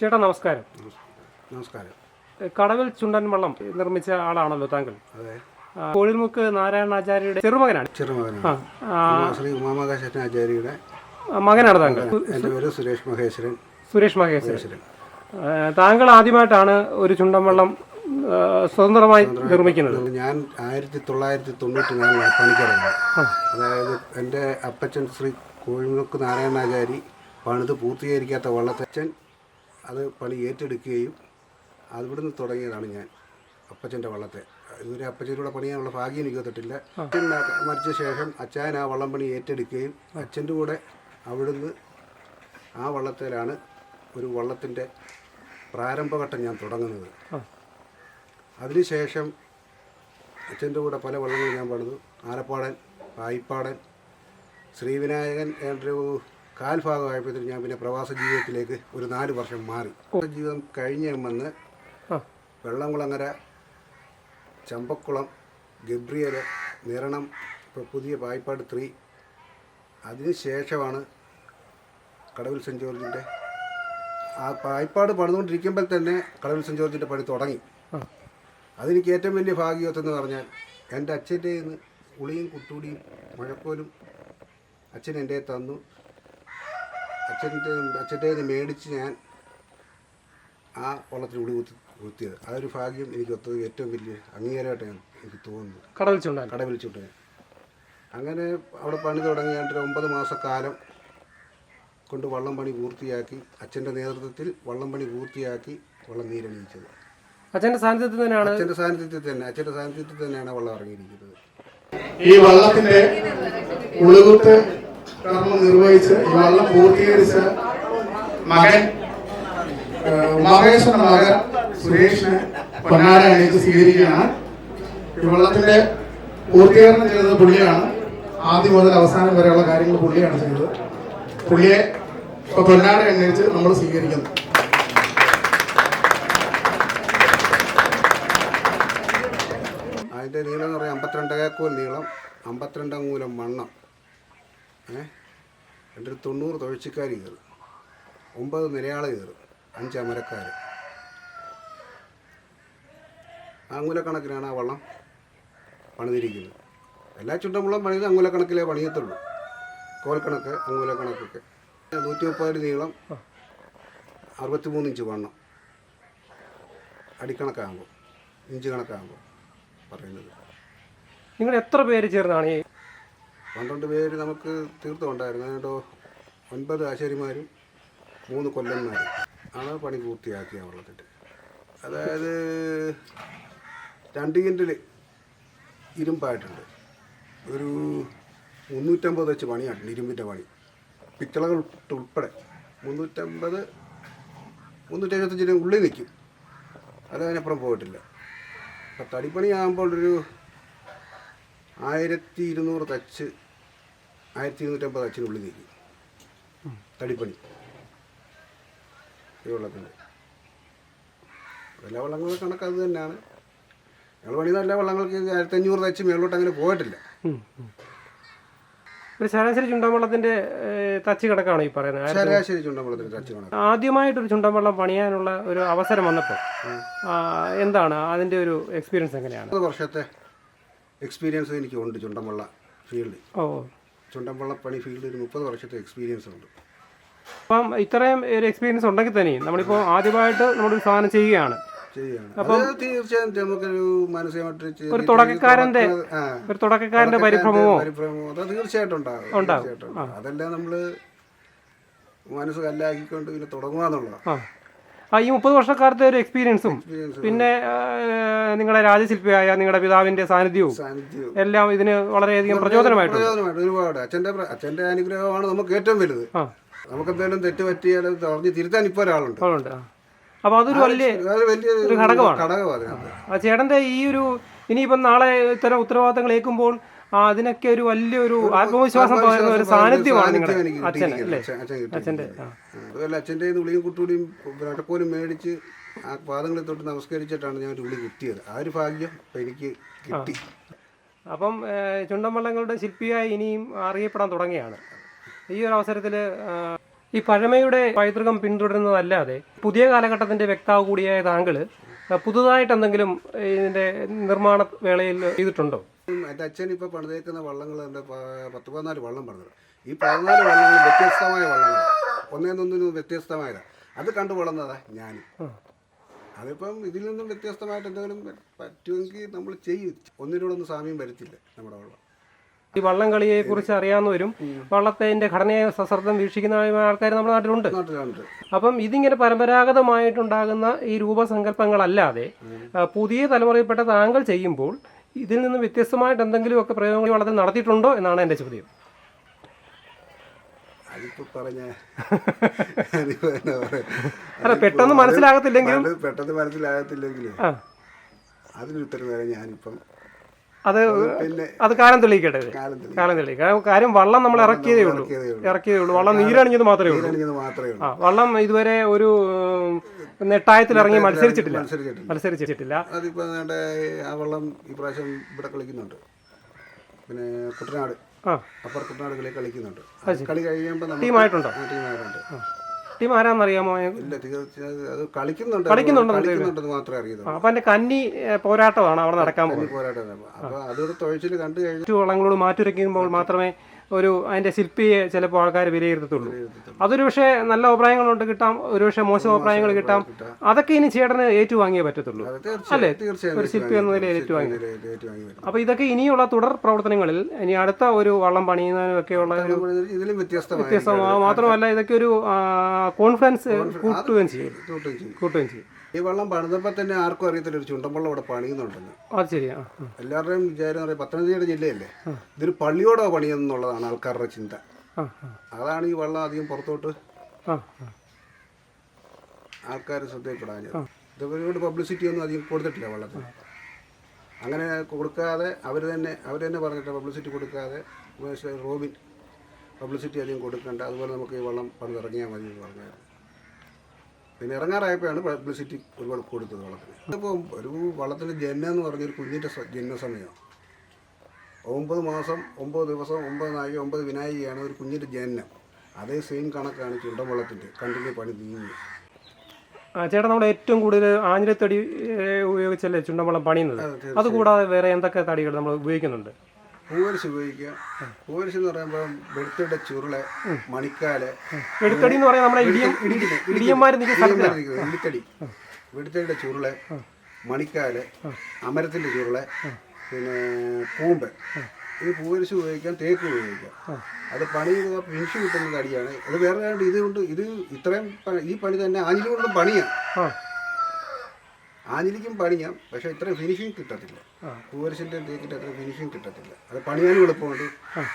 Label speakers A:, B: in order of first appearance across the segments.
A: ചേട്ടാ നമസ്കാരം.
B: നമസ്കാരം.
A: കടവിൽ ചുണ്ടൻ വള്ളം നിർമ്മിച്ച ആളാണല്ലോ താങ്കൾ.
B: അതെ.
A: കോഴിമുക്ക് നാരായണാചാര്യയുടെ ചെറുമകനാണ്.
B: ചെറുമകനാണ്. ശ്രീ ഉമാമകാശൻ ആചാര്യയുടെ
A: മകനാണ് താങ്കൾ.
B: എന്റെ പേര് സുരേഷ് മഹേശ്വരൻ.
A: സുരേഷ് മഹേശ്വരൻ. താങ്കൾ ആദ്യമായിട്ടാണ് ഒരു ചുണ്ടൻ വള്ളം സ്വതന്ത്രമായി നിർമ്മിക്കുന്നത്.
B: ഞാൻ ആയിരത്തി തൊള്ളായിരത്തി തൊണ്ണൂറ്റി നാലിലാണ് പണിക്കിറങ്ങി അതായത് എന്റെ അപ്പച്ചൻ ശ്രീ കോഴിമുക്ക് നാരായണാചാരി പണിത് പൂർത്തീകരിക്കാത്ത വള്ളത്തച്ഛൻ അത് പണി ഏറ്റെടുക്കുകയും അവിടുന്ന് തുടങ്ങിയതാണ് ഞാൻ അപ്പച്ചന്റെ വള്ളത്തെ. ഇതുവരെ അപ്പച്ചന്റെ പണിയാനുള്ള ഭാഗ്യം എനിക്ക് വന്നിട്ടില്ല അച്ഛൻ മരിച്ച ശേഷം അച്ഛൻ ആ വള്ളം പണി ഏറ്റെടുക്കുകയും അച്ഛന്റെ കൂടെ അവിടുന്ന് ആ വള്ളത്തിലാണ് ഒരു വള്ളത്തിന്റെ പ്രാരംഭഘട്ടം ഞാൻ തുടങ്ങുന്നത്. അതിനുശേഷം അച്ഛന്റെ കൂടെ പല വള്ളങ്ങളും ഞാൻ പണിതു. ആലപ്പാടൻ പായിപ്പാടൻ ശ്രീവിനായകൻ എന്റെ ഒരു കാൽഭാഗമായപ്പോഴത്തേക്കും ഞാൻ പിന്നെ പ്രവാസ ജീവിതത്തിലേക്ക് ഒരു നാല് വർഷം മാറി. ജീവിതം കഴിഞ്ഞ് വന്ന് വെള്ളംകുളങ്ങര ചമ്പക്കുളം ഗബ്രിയൽ നിരണം ഇപ്പോൾ പുതിയ പായ്പാട് ത്രീ. അതിനുശേഷമാണ് കടവിൽ സെന്റ് ജോർജിന്റെ ആ പായ്പാട് പണിതുകൊണ്ടിരിക്കുമ്പോൾ തന്നെ കടവിൽ സെന്റ് ജോർജിന്റെ പണി തുടങ്ങി. അതെനിക്ക് ഏറ്റവും വലിയ ഭാഗ്യത്തെന്ന് പറഞ്ഞാൽ എന്റെ അച്ഛന്റെ നിന്ന് ഉളിയും കുട്ടൂടിയും മുഴക്കോലും അച്ഛൻ എന്റെ തന്നു. അച്ഛന്റെ അച്ഛന്റെ മേടിച്ച് ഞാൻ ആ വള്ളത്തിൽ ഉടി കുത്തി കുത്തിയത്. അതൊരു ഭാഗ്യം എനിക്ക് ഒത്തത് ഏറ്റവും വലിയ അംഗീകാരമായിട്ട് ഞാൻ എനിക്ക് തോന്നുന്നത്.
A: കട ചുണ്ടൻ
B: കട വിളിച്ചുണ്ട് അങ്ങനെ അവിടെ പണി തുടങ്ങി ഒരു ഒമ്പത് മാസക്കാലം കൊണ്ട് വള്ളം പണി പൂർത്തിയാക്കി അച്ഛന്റെ നേതൃത്വത്തിൽ വള്ളം പണി പൂർത്തിയാക്കി വള്ളം നീരണിയിച്ചത്.
A: അച്ഛന്റെ സാന്നിധ്യത്തിൽ തന്നെയാണ്?
B: അച്ഛന്റെ സാന്നിധ്യത്തിൽ തന്നെ അച്ഛന്റെ സാന്നിധ്യത്തിൽ തന്നെയാണ് വള്ളം ഇറങ്ങിയിരിക്കുന്നത്.
C: ഈ വള്ളത്തിന്റെ ഉളുകുത്ത് നിർവഹിച്ച് ഈ വള്ളം പൂർത്തീകരിച്ച മകൻ ഏഹ്, ഉമാമേശ്വരന്റെ മകൻ സുരേഷിനെ പൊന്നാട അണിയിച്ച് സ്വീകരിക്കുകയാണ്. ഈ വള്ളത്തിന്റെ പൂർത്തീകരണം ചെയ്തത് പുള്ളിയാണ്. ആദ്യം മുതൽ അവസാനം വരെയുള്ള കാര്യങ്ങൾ പുള്ളിയാണ് ചെയ്തത്. പുള്ളിയെ ഇപ്പൊ പൊന്നാട അണിയിച്ച് നമ്മൾ സ്വീകരിക്കുന്നു.
B: അതിന്റെ നീളം എന്ന് പറയാം അമ്പത്തിരണ്ട് നീളം അമ്പത്തിരണ്ട് അങ്ങൂലം വണ്ണം. എന്റെ ഒരു തൊണ്ണൂറ് തൊഴിച്ചിക്കാർ കയറും. ഒമ്പത് മലയാളം കയറും. അഞ്ച് അമരക്കാർ അങ്ങുലക്കണക്കിനാണ് ആ വള്ളം പണിതിരിക്കുന്നത്. എല്ലാ ചുണ്ടമുള്ളം പണിത് അങ്ങുലക്കണക്കിലേ പണിയത്തുള്ളൂ. കോൽക്കണക്ക് അങ്ങുലക്കണക്കൊക്കെ നൂറ്റി മുപ്പത് നീളം അറുപത്തിമൂന്ന് ഇഞ്ച് വണ്ണം. അടിക്കണക്കാകുമ്പോൾ ഇഞ്ച് കണക്കാകുമ്പോൾ പറയുന്നത്.
A: നിങ്ങൾ എത്ര പേര് ചേർന്നാണ് ഈ
B: പന്ത്രണ്ട് പേര് നമുക്ക് തീർത്തും ഉണ്ടായിരുന്നു അതിനോ ഒൻപത് ആശാരിമാരും മൂന്ന് കൊല്ലന്മാരും. ആണ് പണി പൂർത്തിയാക്കിയ വള്ളത്തിന്റെ അതായത് രണ്ട് കിൻഡിൽ ഇരുമ്പായിട്ടുണ്ട്. ഒരു മുന്നൂറ്റമ്പത് വെച്ച് പണിയായിട്ടുണ്ട് ഇരുമ്പിന്റെ പണി. പിത്തളകൾ ഉൾപ്പെടെ മുന്നൂറ്റമ്പത് മുന്നൂറ്റി എഴുപത്തഞ്ചിന് ഉള്ളിൽ നിൽക്കും. അത് അതിനപ്പുറം പോയിട്ടില്ല. അപ്പം തടിപ്പണിയാകുമ്പോൾ ഒരു ആയിരത്തി ഇരുന്നൂറ് തച്ച് ആയിരത്തി ഇരുന്നൂറ്റമ്പത് തച്ചിനുള്ളിൽ നീക്കി തടിപ്പണി. ഈ വെള്ളത്തിന്റെ. എല്ലാ വള്ളങ്ങളുടെ കണക്ക് അത് തന്നെയാണ്. ഞങ്ങൾ പണി നല്ല വള്ളങ്ങൾക്ക് ആയിരത്തി അഞ്ഞൂറ് തച്ച് മേളോട്ട് അങ്ങനെ പോയിട്ടില്ല.
A: ഒരു ശരാശരി ചുണ്ടൻവള്ളത്തിന്റെ തച്ച് കിടക്കാണ് ഈ പറയുന്നത്?
B: ശരാശരി ചുണ്ടമ്പളത്തിന് തച്ച് കണക്ക്.
A: ആദ്യമായിട്ടൊരു ചുണ്ടൻ പണിയാനുള്ള ഒരു അവസരം വന്നപ്പോൾ എന്താണ്? അതിന്റെ ഒരു എക്സ്പീരിയൻസ് എങ്ങനെയാണ്?
B: വർഷത്തെ എക്സ്പീരിയൻസ് എനിക്ക് എനിക്കുണ്ട് ചുണ്ടമ്പള്ള ഫീൽഡ്
A: ഓ.
B: ചുണ്ടമ്പള്ള പണി ഫീൽഡ് ഒരു മുപ്പത് വർഷത്തെ എക്സ്പീരിയൻസ് ഉണ്ട്.
A: അപ്പം ഇത്രയും ഒരു എക്സ്പീരിയൻസ് ഉണ്ടെങ്കിൽ തന്നെയും നമ്മളിപ്പോൾ ആദ്യമായിട്ട് നമ്മളൊരു സാധനം ചെയ്യുകയാണ്.
B: തീർച്ചയായും നമുക്കൊരു മാനസികമായിട്ട്
A: ഒരു തുടക്കക്കാരന്റെ ഒരു തുടക്കക്കാരന്റെ പരിഭ്രമമോ?
B: പരിഭ്രമമോ? അത് തീർച്ചയായിട്ടും ഉണ്ടാകും. അതെല്ലാം നമ്മൾ മനസ്സ് കല്ലാക്കിക്കൊണ്ട് പിന്നെ തുടങ്ങുകയെന്നുള്ളതാണ്
A: ആ. ആ ഈ മുപ്പത് വർഷക്കാലത്തെ ഒരു എക്സ്പീരിയൻസും പിന്നെ നിങ്ങളുടെ രാജശില്പിയായ നിങ്ങളുടെ പിതാവിന്റെ സാന്നിധ്യവും എല്ലാം ഇതിന് വളരെയധികം
B: പ്രയോജനമായിട്ട് ഒരുപാട്. അച്ഛന്റെ അച്ഛന്റെ അനുഗ്രഹമാണ് നമുക്ക് ഏറ്റവും വലുത്. നമുക്ക് എന്തെങ്കിലും തെറ്റ് പറ്റിയാലും പറഞ്ഞ് തിരുത്താൻ ഇപ്പൊ ഒരാളുണ്ട്.
A: അപ്പൊ അതൊരു വലിയ ഘടകമാണ്.
B: ഘടകമാണ്
A: ചേട്ടന്റെ ഈ ഒരു ഇനിയിപ്പം നാളെ ഇത്തരം ഉത്തരവാദിത്തങ്ങൾ ഏൽക്കുമ്പോൾ അതിനൊക്കെ ഒരു വലിയൊരു ആത്മവിശ്വാസം പകരുന്ന ഒരു സാന്നിധ്യമാണ് നിങ്ങളുടെ അച്ഛൻ അല്ലേ.
B: അതുമല്ല അച്ഛന്റെ ഉള്ളിയും കുട്ടൂടിയും വടക്കോലും മേടിച്ച് ആ പാദങ്ങളിൽ തൊട്ട് നമസ്കരിച്ചിട്ടാണ് ഞാൻ ഒരു കിട്ടിയത്. ആ ഒരു ഭാഗ്യം എനിക്ക് കിട്ടി.
A: അപ്പം ചുണ്ടമ്പള്ളങ്ങളുടെ ശില്പിയായി ഇനിയും അറിയപ്പെടാൻ തുടങ്ങിയാണ് ഈ ഒരു അവസരത്തിൽ ഈ പഴമയുടെ പൈതൃകം പിന്തുടരുന്നതല്ലാതെ പുതിയ കാലഘട്ടത്തിന്റെ വ്യക്താവ് കൂടിയായ താങ്കൾ പുതുതായിട്ട് എന്തെങ്കിലും ഇതിന്റെ നിർമ്മാണ വേളയിൽ ചെയ്തിട്ടുണ്ടോ?
B: എന്റെ അച്ഛൻ ഇപ്പോൾ പണിതേക്കുന്ന വള്ളങ്ങൾ എന്റെ പത്ത് പതിനാല് വള്ളം പറഞ്ഞത് ഈ പതിനാല് വള്ളങ്ങൾ വ്യത്യസ്തമായ വള്ളങ്ങൾ ഒന്നേന്നൊന്നിനും വ്യത്യസ്തമായതാണ് അത് കണ്ടു വളർന്നതാ ഞാൻ അതിപ്പം ഇതിൽ നിന്നും വ്യത്യസ്തമായിട്ട് എന്തെങ്കിലും പറ്റുമെങ്കിൽ നമ്മൾ ചെയ്യും. ഒന്നിനോടൊന്നും സാമ്യം വരത്തില്ല നമ്മുടെ വള്ളം.
A: ഈ വള്ളം കളിയെ കുറിച്ച് അറിയാവുന്നവരും വള്ളത്തിന്റെ ഘടനയെ സശ്രദ്ധം വീക്ഷിക്കുന്ന ആൾക്കാർ നമ്മുടെ നാട്ടിലുണ്ട്. അപ്പം ഇതിങ്ങനെ പരമ്പരാഗതമായിട്ടുണ്ടാകുന്ന ഈ രൂപസങ്കല്പങ്ങളല്ലാതെ പുതിയ തലമുറയിൽപ്പെട്ട താങ്കൾ ചെയ്യുമ്പോൾ ഇതിൽ നിന്ന് വ്യത്യസ്തമായിട്ട് എന്തെങ്കിലുമൊക്കെ പ്രയോഗങ്ങൾ വളരെ നടത്തിയിട്ടുണ്ടോ എന്നാണ് എന്റെ ചോദ്യം. അല്ല പെട്ടെന്ന് മനസ്സിലാകത്തില്ലെങ്കിലും.
B: പെട്ടെന്ന് മനസ്സിലാകത്തില്ലെങ്കിലും
A: ആ.
B: അതിന് ഉത്തരം വരെ ഞാനിപ്പം
A: അത് അത് കാലം തെളിയിക്കട്ടെ
B: കാലം തെളിയിക്കും.
A: കാര്യം വള്ളം നമ്മൾ ഇറക്കിയതേ ഉള്ളൂ.
B: ഇറക്കിയതേ ഉള്ളൂ.
A: വള്ളം നീരണിഞ്ഞത് മാത്രമേ ഉള്ളൂ. ആ വള്ളം ഇതുവരെ ഒരു നെട്ടായത്തിൽ ഇറങ്ങി മത്സരിച്ചിട്ടില്ല.
B: മത്സരിച്ചിട്ടില്ല. അതിപ്പോൾ ആ വെള്ളം ഈ പ്രാവശ്യം ഇവിടെ കളിക്കുന്നുണ്ട്. പിന്നെ കുട്ടനാട്. അപ്പർ കുട്ടനാട് കളി കളിക്കുന്നുണ്ട്. കളി കഴിയുമ്പോൾ
A: ടീമായിട്ടുണ്ടോ?
B: ടീമായിട്ടുണ്ട്.
A: ടീം ആരാന്നറിയാമോ?
B: ഇല്ല അത് കളിക്കുന്നുണ്ട്
A: കളിക്കുന്നുണ്ടെന്ന്
B: മാത്രമേ
A: അപ്പൊ എന്റെ കന്നി പോരാട്ടമാണ് അവിടെ നടക്കാൻ പോകുന്നത്.
B: പോരാട്ടം അതൊരു തുഴച്ചിൽ കണ്ടു
A: വളങ്ങളോട് മാറ്റുരയ്ക്കുമ്പോൾ മാത്രമേ ഒരു അതിന്റെ ശില്പിയെ ചിലപ്പോൾ ആൾക്കാർ വിലയിരുത്തത്തുള്ളൂ. അതൊരു പക്ഷേ നല്ല അഭിപ്രായങ്ങളുണ്ട് കിട്ടാം ഒരു പക്ഷേ മോശം അഭിപ്രായങ്ങൾ കിട്ടാം. അതൊക്കെ ഇനി ചേട്ടന് ഏറ്റുവാങ്ങിയേ പറ്റത്തുള്ളൂ.
B: അല്ലെ?
A: ഒരു ശില്പി എന്ന നിലയിൽ ഏറ്റുവാങ്ങി അപ്പൊ ഇതൊക്കെ ഇനിയുള്ള തുടർ പ്രവർത്തനങ്ങളിൽ ഇനി അടുത്ത ഒരു വള്ളം പണിയുന്നതിനും ഒക്കെയുള്ള ഒരു
B: ഇതിലും വ്യത്യസ്തമായി
A: വ്യത്യസ്തമാ മാത്രമല്ല ഇതൊക്കെ ഒരു കോൺഫിഡൻസ് കൂട്ടുകയും ചെയ്യും.
B: കൂട്ടുകയും ചെയ്യും. ഈ വെള്ളം പണിതപ്പോൾ തന്നെ ആർക്കും അറിയത്തില്ല. ഒരു ചുണ്ടൻവള്ളം ഇവിടെ പണിയുന്നുണ്ടെന്ന്.
A: അത് ശരിയാ ആ.
B: എല്ലാവരുടെയും വിചാരം പത്തനംതിട്ട ജില്ലയല്ലേ? ഇതൊരു പള്ളിയോടോ പണിയെന്നുള്ളതാണ് ആൾക്കാരുടെ ചിന്ത.
A: ആ ആ.
B: അതാണ് ഈ വെള്ളം അധികം പുറത്തോട്ട്
A: ആ ആ.
B: ആൾക്കാർ ശ്രദ്ധയിൽപ്പെടാഞ്ഞത്. ഇതുവരോട് പബ്ലിസിറ്റി ഒന്നും അധികം കൊടുത്തിട്ടില്ല വെള്ളത്തിന്. അങ്ങനെ കൊടുക്കാതെ അവർ തന്നെ അവർ തന്നെ പറഞ്ഞിട്ട് പബ്ലിസിറ്റി കൊടുക്കാതെ റോബിൻ പബ്ലിസിറ്റി അധികം കൊടുക്കണ്ട. അതുപോലെ നമുക്ക് ഈ വെള്ളം പണിതിറങ്ങിയാൽ മതി എന്ന് പറഞ്ഞായിരുന്നു. പിന്നെ ഇറങ്ങാറായപ്പോഴാണ് പബ്ലിസിറ്റി ഒരുപാട് കൊടുത്തത് വള്ളത്തിന് ഇപ്പോൾ ഒരു വള്ളത്തിന്റെ ജന്മം എന്ന് പറഞ്ഞൊരു കുഞ്ഞിന്റെ ജന്മ സമയം ഒമ്പത് മാസം ഒമ്പത് ദിവസം ഒമ്പത് നായി ഒമ്പത് വിനായികയാണ് ഒരു കുഞ്ഞിന്റെ ജനനം. അതേ സെയിം കണക്കാണ് ചുണ്ടൻ വള്ളത്തിന്റെ കണ്ടിന്യൂ പണി നീങ്ങി.
A: ആ ചേട്ടാ നമ്മൾ ഏറ്റവും കൂടുതൽ ആഞ്ഞിലത്തടി ഉപയോഗിച്ചല്ലേ ഉപയോഗിച്ചല്ലേ ചുണ്ടൻവള്ളം പണിയുന്നത്? അതുകൂടാതെ വേറെ എന്തൊക്കെ തടികൾ നമ്മൾ ഉപയോഗിക്കുന്നുണ്ട്?
B: പൂവരശ് ഉപയോഗിക്കുക. പൂവരശ് എന്ന് പറയുമ്പോൾ വെളുത്തയുടെ ചുരുൾ മണിക്കാൽ
A: വെടുത്തടി എന്ന് പറയാൻ നമ്മുടെ ഇടിയം ഇടിയന്മാർ നിൽക്കുന്ന സ്ഥലത്തിലാണ്
B: വെളുത്തടി വെളുത്തടിയുടെ ചുരുൾ മണിക്കാൽ അമരത്തിന്റെ ചുരുൾ പിന്നെ കൂമ്പ് ഈ പൂവരിശ് ഉപയോഗിക്കാം തേക്ക് ഉപയോഗിക്കാം. അത് പണി ചെയ്ത ഫിനിഷ് കിട്ടുന്ന തടിയാണ്. അത് വേറെ ഇത് ഇതുകൊണ്ട് ഇത് ഇത്രയും ഈ പണി തന്നെ ആഞ്ഞിലുകൊണ്ടും പണിയാം.
A: ആ.
B: ആഞ്ഞിലിക്കും പണിയാം. പക്ഷെ ഇത്ര ഫിനിഷിങ് കിട്ടത്തില്ല. പൂവരശിന്റെ തേക്കിന്റെ അത്ര ഫിനിഷിങ് കിട്ടത്തില്ല. അത് പണിയാനും എളുപ്പമുണ്ട്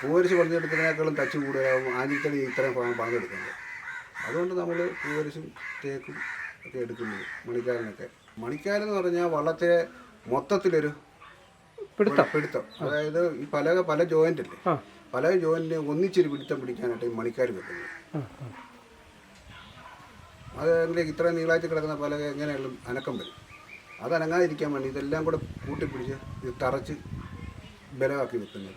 B: പൂവരശ് പണിതെടുക്കുന്നതിനേക്കാളും തച്ചു കൂടുതലാവും ആഞ്ഞിലിത്തടി ഇത്രയും പണിതെടുക്കുന്നത് അതുകൊണ്ട് നമ്മൾ പൂവരശും തേക്കും ഒക്കെ എടുക്കുന്നത് മണിക്കാരനൊക്കെ മണിക്കാരെന്ന് പറഞ്ഞാൽ വള്ളത്തെ മൊത്തത്തിലൊരു
A: പിടുത്തം.
B: പിടുത്തം. അതായത് ഈ പല പല ജോയിന്റ് അല്ലേ പല ജോയിന്റിനെ ഒന്നിച്ചൊരു പിടുത്തം പിടിക്കാനായിട്ട് ഈ മണിക്കാർ വെക്കുന്നത്. അത് എന്തെങ്കിലും ഇത്രയും നീളായിട്ട് കിടക്കുന്ന പല എങ്ങനെയുള്ള അനക്കം വരും. അത് അനങ്ങാതിരിക്കാൻ വേണ്ടി ഇതെല്ലാം കൂടെ കൂട്ടിപ്പിടിച്ച് ഇത് തറച്ച് ബലമാക്കി വെക്കുന്നത്.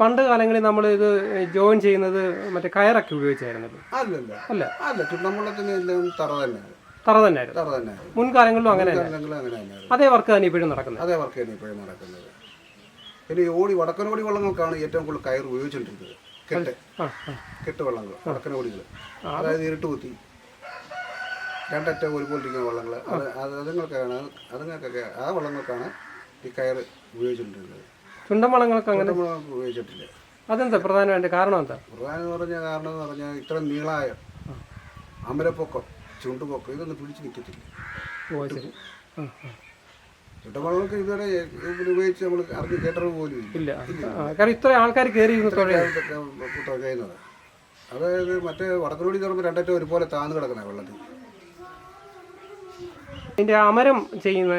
A: പണ്ട് കാലങ്ങളിൽ നമ്മൾ ഇത് ജോയിൻ ചെയ്യുന്നത് മറ്റേ കയറൊക്കെ ഉപയോഗിച്ചായിരുന്നല്ലോ
B: അല്ലല്ല.
A: അല്ല.
B: അല്ല ചുണ്ടമ്പള്ളത്തിന് എല്ലാം തറ തന്നെയാണ്
A: തറ തന്നെയായിരുന്നു.
B: തറ തന്നെ
A: മുൻകാലങ്ങളിലും അങ്ങനെ തന്നെ
B: അങ്ങനെ
A: അതേ വർക്ക് തന്നെ ഇപ്പോഴും നടക്കുന്നത്.
B: അതേ വർക്ക് തന്നെ ഇപ്പോഴും നടക്കുന്നത്. പിന്നെ ഈ ഓടി വടക്കനോടി വള്ളങ്ങൾക്കാണ് ഏറ്റവും കൂടുതൽ കയർ ഉപയോഗിച്ചുകൊണ്ടിരിക്കുന്നത് കെട്ട്. കെട്ട് വള്ളങ്ങൾ വടക്കനോടികൾ അതായത് ഇരുട്ട് കുത്തി. രണ്ടറ്റ ഒരുപോലെ ഇരിക്കുന്ന വള്ളങ്ങൾ അത് അത് അതുങ്ങൾക്കാണ് അതുങ്ങൾക്കൊക്കെ ആ വള്ളങ്ങൾക്കാണ് ഈ കയർ ഉപയോഗിച്ചിട്ടുള്ളത്.
A: ചുണ്ടൻ വള്ളങ്ങൾക്ക്
B: അങ്ങനെ? ഉപയോഗിച്ചിട്ടില്ല.
A: അതെന്താ പ്രധാനമായിട്ട് കാരണം എന്താ?
B: പ്രധാനം എന്ന് പറഞ്ഞ കാരണം എന്ന് പറഞ്ഞാൽ ഇത്ര നീളായ അമരപ്പൊക്കം ചുണ്ടുപൊക്കം ഇതൊന്നും പിടിച്ച് നിൽക്കത്തില്ല
A: ഓ ശരി.
B: ഇതുവരെ ഉപയോഗിച്ച് നമ്മൾ അറിഞ്ഞ് കേട്ടറിവ് പോലും ഇല്ല.
A: കാരണം ഇത്ര ആൾക്കാർ കയറി
B: തുഴയുന്നത് അതായത് മറ്റേ വടക്കനോടി തുറന്ന് രണ്ടറ്റം ഒരുപോലെ താന്ന് കിടക്കുന്ന വെള്ളത്തിൽ.
A: ഇതിന്റെ അമരം ചെയ്യുന്ന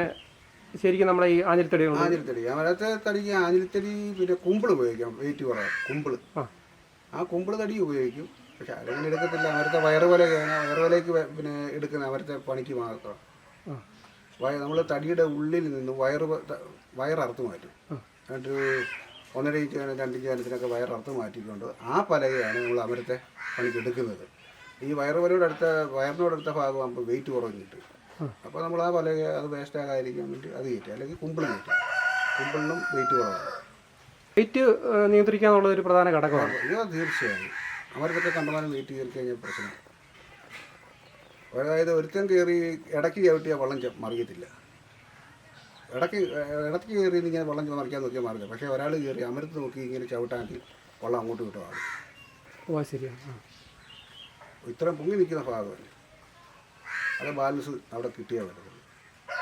A: ശരിക്കും നമ്മുടെ ഈ ആഞ്ഞിലിത്തടി കൊണ്ട്
B: ആഞ്ഞിലിത്തടി. അമരത്തെ തടിക്ക് ആഞ്ഞിലിത്തടി പിന്നെ കുമ്പിൾ ഉപയോഗിക്കാം വെയിറ്റ് കുറവ് കുമ്പിൾ
A: ആ.
B: കുമ്പിൾ തടി ഉപയോഗിക്കും. പക്ഷെ അതങ്ങനെ എടുക്കത്തില്ല. അവരത്തെ വയറ് പോലെയാണ് വയറ് പോലേക്ക് വ- പിന്നെ എടുക്കുന്ന അവരത്തെ പണിക്ക് മാത്രം. വയ നമ്മൾ തടിയുടെ ഉള്ളിൽ നിന്ന് വയറ് വയററുത്ത് മാറ്റും. എന്നിട്ട് ഒന്നര ഇഞ്ച് വേണം രണ്ട് ഇഞ്ച് കനത്തിനൊക്കെ വയററുത്ത് മാറ്റിക്കൊണ്ട് ആ പലകയാണ് നമ്മൾ അവരത്തെ പണിക്ക് എടുക്കുന്നത്. ഈ വയറുവലയുടെ അടുത്ത വയറിനോടടുത്ത ഭാഗമാകുമ്പോൾ വെയിറ്റ് കുറഞ്ഞിട്ട് അപ്പോൾ നമ്മൾ ആ വല അത് വേസ്റ്റ് ആകാതിരിക്കാൻ വേണ്ടി അത് കയറ്റുക അല്ലെങ്കിൽ കുമ്പിൾ കയറ്റുക. കുമ്പിളിനും വെയിറ്റ് കുറവാണ്.
A: വെയിറ്റ് നിയന്ത്രിക്കാന്നുള്ള ഒരു പ്രധാന ഘടകമാണ്.
B: ഇത് തീർച്ചയായും. അവർക്കൊക്കെ കണ്ടമാനം വെയിറ്റ് കയറി കഴിഞ്ഞാൽ പ്രശ്നം അതായത് ഒരുത്തൻ കയറി ഇടയ്ക്ക് ചവിട്ടിയാൽ വെള്ളം മറിയത്തില്ല. ഇടയ്ക്ക് ഇടയ്ക്ക് കയറി ഇങ്ങനെ വെള്ളം മറിക്കാൻ നോക്കിയാൽ മാറില്ല പക്ഷേ ഒരാൾ കയറി അമരത്ത് നോക്കി ഇങ്ങനെ ചവിട്ടാണെങ്കിൽ വെള്ളം അങ്ങോട്ട് കിട്ടുവാണ്
A: ഓ ശരിയാണ്.
B: ഇത്രയും പൊങ്ങി നിൽക്കുന്ന ഭാഗമല്ലേ? അത് ബാലൻസ് അവിടെ കിട്ടിയാൽ വരുന്നത്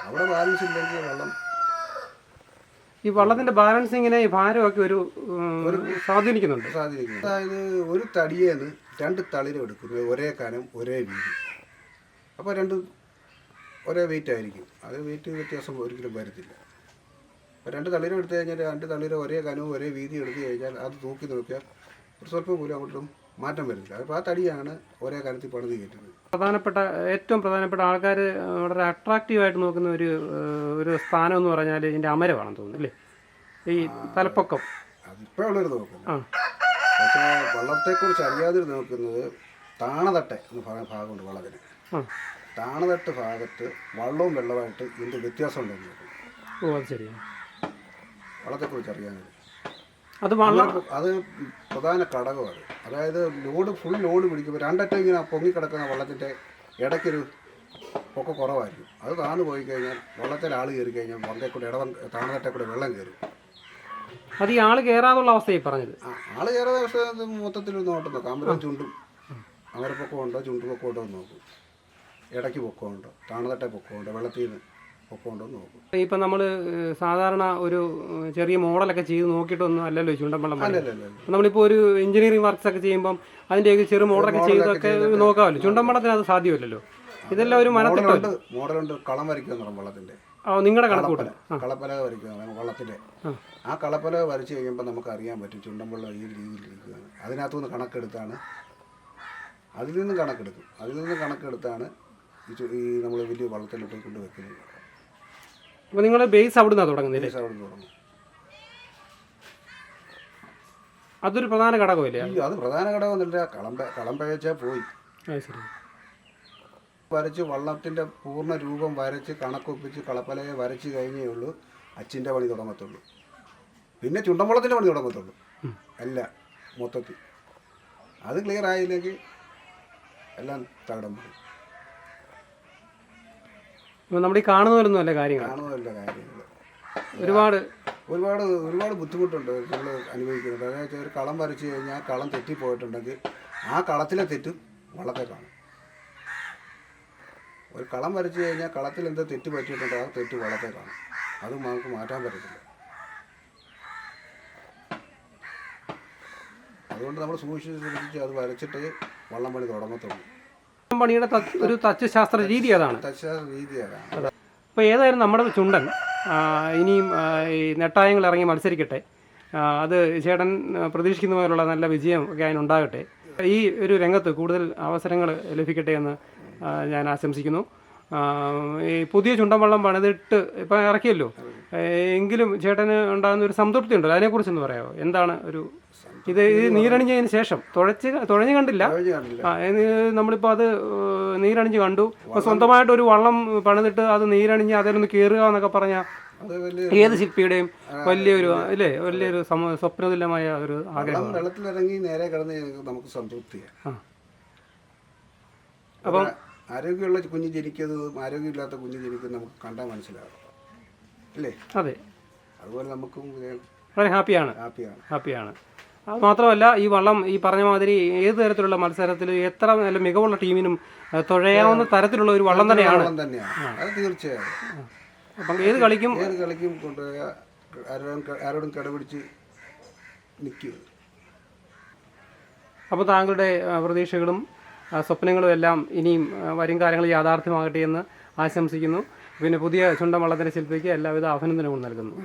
B: അവിടെ ബാലൻസ് ഇല്ലെങ്കിൽ വെള്ളം
A: ഈ വള്ളത്തിന്റെ ബാലൻസിങ്ങിനെ ഈ ഭാരമൊക്കെ ഒരു സ്വാധീനിക്കുന്നുണ്ട്.
B: സ്വാധീനിക്കുന്നു അതായത് ഒരു തടിയേന്ന് രണ്ട് തളിരം എടുക്കുന്നത് ഒരേ കനം ഒരേ വീതി. അപ്പോൾ രണ്ട് ഒരേ വെയിറ്റ് ആയിരിക്കും. അത് വെയിറ്റ് വ്യത്യാസം ഒരിക്കലും വരത്തില്ല. അപ്പോൾ രണ്ട് തളിരം എടുത്തു കഴിഞ്ഞാൽ രണ്ട് തളിരം ഒരേ കനവും ഒരേ വീതി എടുത്തു കഴിഞ്ഞാൽ അത് തൂക്കി നോക്കിയാൽ ഒരു സ്വല്പം പോലും അങ്ങോട്ടും മാറ്റം വരുന്നില്ല. അപ്പോൾ ആ തടിയാണ് ഒരേ കനത്തിൽ പണിത് കയറ്റുന്നത്.
A: പ്രധാനപ്പെട്ട ഏറ്റവും പ്രധാനപ്പെട്ട ആൾക്കാർ വളരെ അട്രാക്റ്റീവായിട്ട് നോക്കുന്ന ഒരു ഒരു സ്ഥാനം എന്ന് പറഞ്ഞാൽ ഇതിന്റെ അമരമാണെന്ന് തോന്നുന്നു അല്ലേ? ഈ തലപ്പൊക്കം.
B: അതിപ്പോഴുള്ളൊരു നോക്കുന്നത് പക്ഷേ വള്ളത്തെക്കുറിച്ച് അറിയാതെ നോക്കുന്നത് താണതട്ടെ എന്ന് പറയുന്ന ഭാഗമുണ്ട് വള്ളത്തിന് താണതട്ട് ഭാഗത്ത് വള്ളവും വെള്ളമായിട്ട് ഇതിന്റെ വ്യത്യാസം ഉണ്ടെന്ന് നോക്കും
A: ഓ അത് ശരിയാണ്
B: വള്ളത്തെക്കുറിച്ച് അറിയാൻ
A: അത് വള്ളം
B: അത് പ്രധാന ഘടകമാണ്. അതായത് ലോഡ് ഫുൾ ലോഡ് പിടിക്കുമ്പോൾ രണ്ടറ്റം ഇങ്ങനെ പൊങ്ങിക്കിടക്കുന്ന വള്ളത്തിന്റെ ഇടയ്ക്കൊരു പൊക്ക കുറവായിരിക്കും. അത് താണു പോയി കഴിഞ്ഞാൽ വള്ളത്തിൽ ആൾ കയറി കഴിഞ്ഞാൽ വള്ളത്തെ കൂടെ ഇടവം താണതട്ടെ കൂടെ വെള്ളം കയറും.
A: അത് ഈ ആൾ കയറാതുള്ള അവസ്ഥയായി പറഞ്ഞത്.
B: ആൾ കയറുന്ന അവസ്ഥ മൊത്തത്തിൽ നോട്ടം നോക്കാം. അമ്പലം ചുണ്ടും അമരപ്പൊക്കമുണ്ടോ ചുണ്ടുപൊക്കമുണ്ടോ എന്ന് നോക്കും. ഇടയ്ക്ക് പൊക്കമുണ്ടോ താണതട്ടെ പൊക്കമുണ്ടോ വെള്ളത്തിൽ നിന്ന് പൊക്കമുണ്ടോ നമ്മൾ നോക്കും.
A: ഇപ്പം നമ്മൾ സാധാരണ ഒരു ചെറിയ മോഡലൊക്കെ ചെയ്ത് നോക്കിയിട്ടൊന്നും അല്ലല്ലോ ചുണ്ടൻവള്ളം പണി.
B: നമ്മളിപ്പോ
A: നമ്മളിപ്പോൾ ഒരു എഞ്ചിനീയറിംഗ് വർക്ക്സ് ഒക്കെ ചെയ്യുമ്പം അതിന്റെയൊക്കെ ചെറു മോഡലൊക്കെ ചെയ്തൊക്കെ നോക്കാമല്ലോ. ചുണ്ടൻവള്ളത്തിന് അത് സാധ്യമല്ലല്ലോ. ഇതെല്ലാം ഒരു മനത്തിട്ടോ
B: മോഡലുണ്ട് കളം വരയ്ക്കുന്ന
A: നിങ്ങളുടെ കണക്കൂട്ടൽ
B: കളപ്പലക വരയ്ക്കുന്ന വള്ളത്തിന്റെ
A: ആ.
B: കളപ്പലക വരച്ചു കഴിയുമ്പോൾ നമുക്ക് അറിയാൻ പറ്റും ചുണ്ടൻവെള്ളം ഈ രീതിയിലിരിക്കുകയാണ് അതിനകത്തുനിന്ന് കണക്കെടുത്താണ്. അതിൽ നിന്നും കണക്കെടുക്കും അതിൽ നിന്ന് കണക്കെടുത്താണ് ഈ നമ്മൾ വലിയ വള്ളത്തിലോട്ട് കൊണ്ട് വെക്കുന്നത്
A: അപ്പോൾ നിങ്ങൾ ബേസ് അവിടെ നിന്നാണ് തുടങ്ങുന്നില്ലേ
B: ബേസ് അവിടെ നിന്ന് തുടങ്ങും.
A: അതൊരു പ്രധാന ഘടകമല്ലേ?
B: അത് പ്രധാന ഘടകമൊന്നുമില്ല. പോയി.
A: അത് ശരി.
B: വരച്ച് വള്ളത്തിന്റെ പൂർണ രൂപം വരച്ച് കണക്കൊപ്പിച്ച് കളപ്പലയെ വരച്ച് കഴിഞ്ഞേ ഉള്ളൂ. അച്ഛന്റെ പണി തുടങ്ങത്തുള്ളൂ. പിന്നെ ചുണ്ടമ്പളത്തിന്റെ പണി തുടങ്ങത്തുള്ളൂ. അല്ല മൊത്തത്തിൽ. അത് ക്ലിയർ ആയില്ലെങ്കിൽ എല്ലാം തകടം പോകും
A: നമ്മൾ ഈ കാണുന്നവരൊന്നും അല്ല കാര്യങ്ങൾ.
B: കാണുന്നതല്ല കാര്യങ്ങൾ.
A: ഒരുപാട്
B: ഒരുപാട് ഒരുപാട് ബുദ്ധിമുട്ടുണ്ട് നമ്മൾ അനുഭവിക്കുന്നത്. അതായത് ഒരു കളം വരച്ച് കഴിഞ്ഞാൽ ആ കളം തെറ്റിപ്പോയിട്ടുണ്ടെങ്കിൽ ആ കളത്തിലെ തെറ്റും വള്ളത്തെ കാണും. ഒരു കളം വരച്ച് കഴിഞ്ഞാൽ കളത്തിൽ എന്താ തെറ്റ് പറ്റിയിട്ടുണ്ടോ ആ തെറ്റ് വള്ളത്തെ കാണും. അത് നമുക്ക് മാറ്റാൻ പറ്റത്തില്ല. അതുകൊണ്ട് നമ്മൾ സൂക്ഷിച്ച് സൂക്ഷിച്ച് അത് വരച്ചിട്ട് വള്ളം പണി തുടങ്ങത്തുള്ളൂ.
A: പണിയുടെ ഒരു തച്ച് ശാസ്ത്ര രീതി അതാണ് അപ്പോൾ ഏതായാലും നമ്മുടെ ചുണ്ടൻ ഇനിയും ഈ നെട്ടായങ്ങൾ ഇറങ്ങി മത്സരിക്കട്ടെ. അത് ചേട്ടൻ പ്രതീക്ഷിക്കുന്ന പോലുള്ള നല്ല വിജയം ഒക്കെ അതിനുണ്ടാകട്ടെ ഈ ഒരു രംഗത്ത് കൂടുതൽ അവസരങ്ങൾ ലഭിക്കട്ടെ എന്ന് ഞാൻ ആശംസിക്കുന്നു. ഈ പുതിയ ചുണ്ടൻവള്ളം പണിതിട്ട് ഇപ്പം ഇറക്കിയല്ലോ. എങ്കിലും ചേട്ടന് ഉണ്ടാകുന്ന ഒരു സംതൃപ്തി ഉണ്ടല്ലോ. അതിനെക്കുറിച്ചൊന്ന് പറയാമോ എന്താണ് ഒരു ഇത് ഇത് നീരണിഞ്ഞതിന് ശേഷം. തുഴച്ച് തുഴഞ്ഞു കണ്ടില്ല. ആ നമ്മളിപ്പോൾ അത് നീരണിഞ്ഞ് കണ്ടു. ഇപ്പോൾ സ്വന്തമായിട്ട് ഒരു വള്ളം പണിതിട്ട് അത് നീരണിഞ്ഞ് അതിലൊന്ന് കയറുക എന്നൊക്കെ പറഞ്ഞാൽ ഏത് ശില്പിയുടെയും വലിയൊരു അല്ലേ? വലിയൊരു സ്വപ്നതുല്യമായ ഒരു ആഗ്രഹം
B: വെള്ളത്തിലിറങ്ങി നേരെ കിടന്ന് നമുക്ക് സംതൃപ്തിയാണ്
A: അപ്പം
B: ആരോഗ്യമുള്ള കുഞ്ഞ് ജനിക്കുന്നതും ആരോഗ്യമില്ലാത്ത കുഞ്ഞ് ജനിക്കുന്നത് നമുക്ക് കണ്ടാൽ മനസ്സിലാകും. അല്ലേ?
A: അതെ.
B: അതുപോലെ നമുക്കും
A: വളരെ ഹാപ്പിയാണ്.
B: ഹാപ്പിയാണ്.
A: ഹാപ്പിയാണ്. മാത്രമല്ല ഈ വള്ളം ഈ പറഞ്ഞ മാതിരി ഏത് തരത്തിലുള്ള മത്സരത്തിൽ എത്ര നല്ല മികവുള്ള ടീമിനും തുഴയാവുന്ന തരത്തിലുള്ള ഒരു വള്ളം തന്നെയാണ്.
B: തീർച്ചയായും.
A: അപ്പം ഏത് കളിക്കും?
B: ഏത് കളിക്കും കൊണ്ടുപോയ ആരോടും കടപിടിച്ച്
A: അപ്പോൾ താങ്കളുടെ പ്രതീക്ഷകളും സ്വപ്നങ്ങളും എല്ലാം ഇനിയും വരും കാലങ്ങളിൽ യാഥാർത്ഥ്യമാകട്ടെ എന്ന് ആശംസിക്കുന്നു. പിന്നെ പുതിയ ചുണ്ടൻ വള്ളത്തിന്റെ ശില്പിക്ക് എല്ലാവിധ അഭിനന്ദനവും നൽകുന്നു.